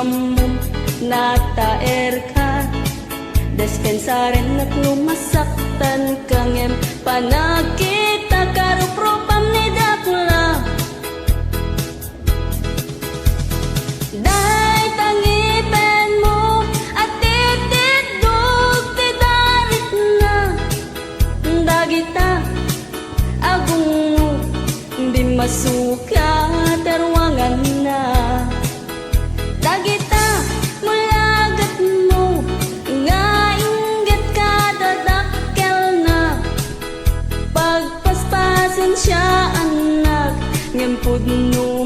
Mo nataer ka. Despensaren at lumasaktan kang em. Panakita karupropam ni Dracula Day tangipen mo at titidog tidarit na. Dagita agung mo di masuka siya anak. Ngampud no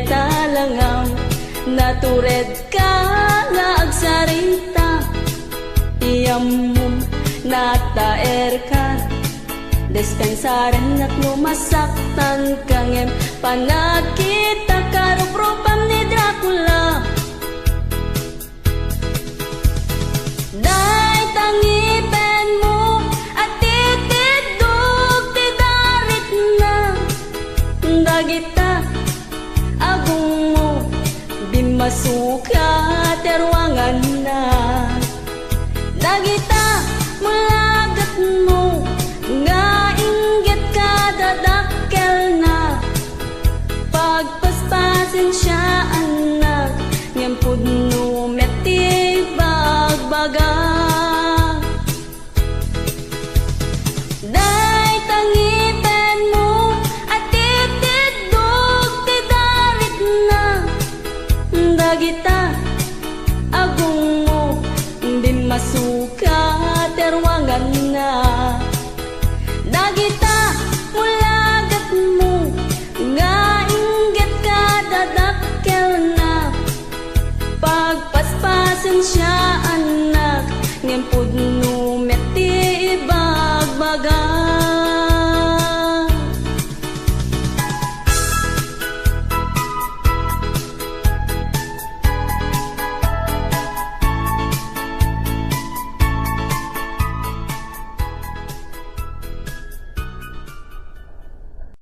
Day talangam Natured ka nga agsarita. Iyam mo nataer ka. Despensaren at lumasaktan kang em Panakita karupropam ni Dracula. Day tangipen mo at titidog tidarit na. Dagita Bimasuka terwangan na. Dagita mulagat mo Nga inggit ka dadakkel na. Pagpaspasin siya anak Ngampud no meti bagbaga Dagita agung mo di masuka terwangan na